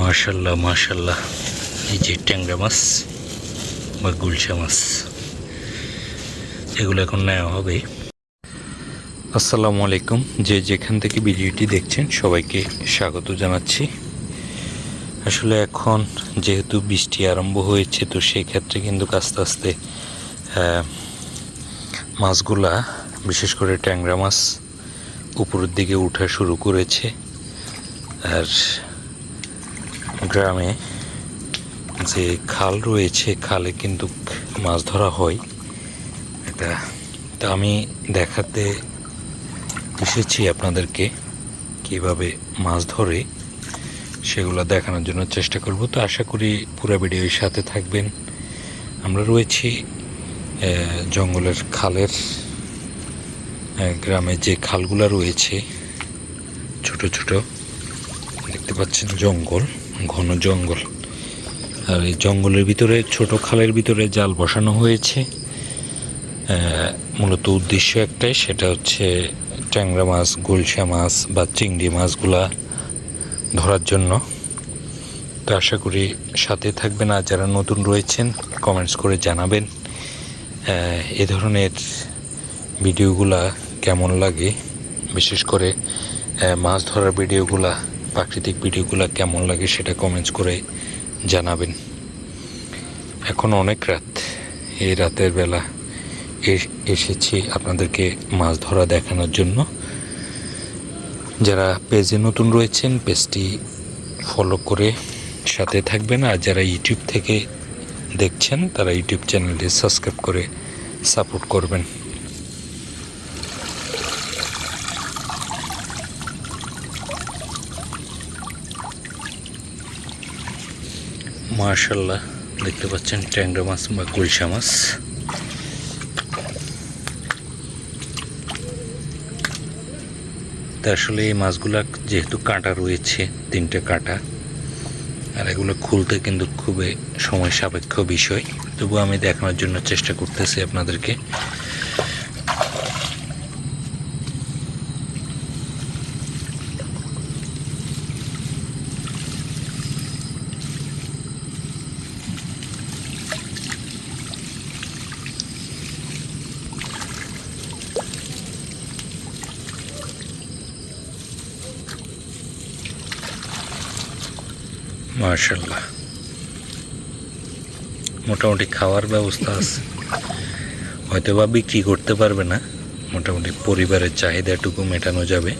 মাশাল্লাহ মাশাল্লাহ। এই যে ট্যাংরা মাছ বা গুলশা মাছ, এগুলো এখন নেওয়া হবে। আসসালামু আলাইকুম। যে যেখান থেকে ভিডিওটি দেখছেন, সবাইকে স্বাগত জানাচ্ছি। আসলে এখন যেহেতু বৃষ্টি আরম্ভ হয়েছে, তো সেই ক্ষেত্রে কিন্তু আস্তে আস্তে মাছগুলা, বিশেষ করে ট্যাংরা মাছ, উপরের দিকে ওঠা শুরু করেছে। আর গ্রামে যে খাল রয়েছে, খালে কিন্তু মাছ ধরা হয়। এটা তা আমি দেখাতে এসেছি আপনাদেরকে কীভাবে মাছ ধরে, সেগুলো দেখানোর জন্য চেষ্টা করব। তো আশা করি পুরো ভিডিওর সাথে থাকবেন। আমরা রয়েছি জঙ্গলের খালের গ্রামে যে খালগুলো রয়েছে, ছোট ছোট, দেখতে পাচ্ছেন জঙ্গল। ঘন জঙ্গল। আর এই জঙ্গলের ভিতরে, ছোট খালের ভিতরে জাল বসানো হয়েছে। মূলত উদ্দেশ্য একটাই, সেটা হচ্ছে ট্যাংরা মাছ, গুলশা মাছ বা চিংড়ি মাছগুলা ধরার জন্য। তো আশা করি সাথে থাকবেন। আর যারা নতুন রয়েছেন কমেন্টস করে জানাবেন এ ধরনের ভিডিওগুলা কেমন লাগে। বিশেষ করে মাছ ধরার ভিডিওগুলা প্রাকৃতিক ভিডিওগুলো কেমন লাগে সেটা কমেন্টস করে জানাবেন। এখন অনেক রাত। এই রাতের বেলা এসেছি আপনাদেরকে মাছ ধরা দেখানোর জন্য। যারা পেজে নতুন রয়েছেন, পেজটি ফলো করে সাথে থাকবেন। আর যারা ইউটিউব থেকে দেখছেন, তারা ইউটিউব চ্যানেলটি সাবস্ক্রাইব করে সাপোর্ট করবেন। মার্শাল্লাহ দেখতে পাচ্ছেন ট্যাংরা মাছ বা গুলশা মাছ। তা আসলে এই মাছগুলা যেহেতু কাঁটা রয়েছে, তিনটে কাঁটা, আর এগুলো খুলতে কিন্তু খুবই সময় সাপেক্ষ বিষয়। তবু আমি দেখানোর জন্য চেষ্টা করতেছি আপনাদেরকে। মার্শাল্লাহ মোটামুটি খাওয়ার ব্যবস্থা আছে। হয়তো বা বিক্রি করতে পারবে না, মোটামুটি পরিবারের চাহিদাটুকু মেটানো যাবে।